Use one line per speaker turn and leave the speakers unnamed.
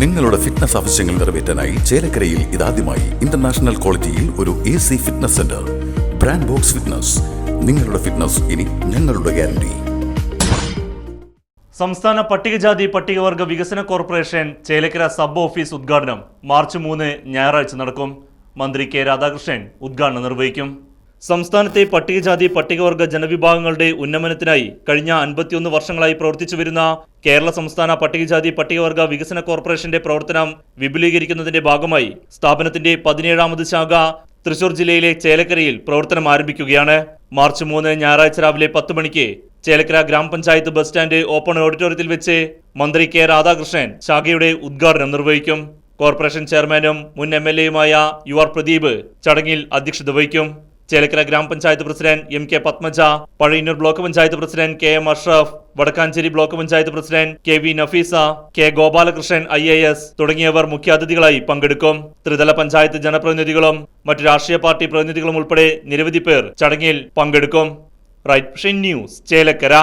നിങ്ങളുടെ ഫിറ്റ്നസ് ആവശ്യങ്ങൾ നിറവേറ്റാനായി ചേലക്കരയിൽ ഇതാദ്യമായി ഇന്റർനാഷണൽ ക്വാളിറ്റിയിൽ ഒരു A C fitness centre brand box fitness നിങ്ങളുടെ ഫിറ്റ്നസ് ഇനി ഞങ്ങളുടെ ഗ്യാരണ്ടി
സംസ്ഥാന പട്ടികജാതി പട്ടികവർഗ വികസന കോർപ്പറേഷൻ ചേലക്കര സബ് ഓഫീസ് ഉദ്ഘാടനം മാർച്ച് മൂന്ന് ഞായറാഴ്ച നടക്കും. മന്ത്രി കെ രാധാകൃഷ്ണൻ ഉദ്ഘാടനം നിർവഹിക്കും. സംസ്ഥാനത്തെ പട്ടികജാതി പട്ടികവർഗ ജനവിഭാഗങ്ങളുടെ ഉന്നമനത്തിനായി കഴിഞ്ഞ അൻപത്തിയൊന്ന് വർഷങ്ങളായി പ്രവർത്തിച്ചു വരുന്ന കേരള സംസ്ഥാന പട്ടികജാതി പട്ടികവർഗ വികസന കോർപ്പറേഷന്റെ പ്രവർത്തനം വിപുലീകരിക്കുന്നതിന്റെ ഭാഗമായി സ്ഥാപനത്തിന്റെ പതിനേഴാമത് ശാഖ തൃശൂർ ജില്ലയിലെ ചേലക്കരയിൽ പ്രവർത്തനം ആരംഭിക്കുകയാണ്. മാർച്ച് മൂന്ന് ഞായറാഴ്ച രാവിലെ പത്ത് മണിക്ക് ചേലക്കര ഗ്രാമപഞ്ചായത്ത് ബസ് സ്റ്റാൻഡ് ഓപ്പൺ ഓഡിറ്റോറിയത്തിൽ വെച്ച് മന്ത്രി കെ രാധാകൃഷ്ണൻ ശാഖയുടെ ഉദ്ഘാടനം നിർവഹിക്കും. കോർപ്പറേഷൻ ചെയർമാനും മുൻ എം എൽ എയുമായ യു ആർ പ്രദീപ് ചടങ്ങിൽ അധ്യക്ഷത വഹിക്കും. ചേലക്കര ഗ്രാമപഞ്ചായത്ത് president M K Padmaja Pazhayannur block panchayat president K M Ashraf Vadakkanchery block panchayat president K V Nafeesa K Gopalakrishnan I A S തുടങ്ങിയവർ മുഖ്യാതിഥികളായി പങ്കെടുക്കും. ത്രിതല പഞ്ചായത്ത് ജനപ്രതിനിധികളും മറ്റു രാഷ്ട്രീയ പാർട്ടി പ്രതിനിധികളും ഉൾപ്പെടെ നിരവധി പേർ ചടങ്ങിൽ പങ്കെടുക്കും. Right news Chelakkara.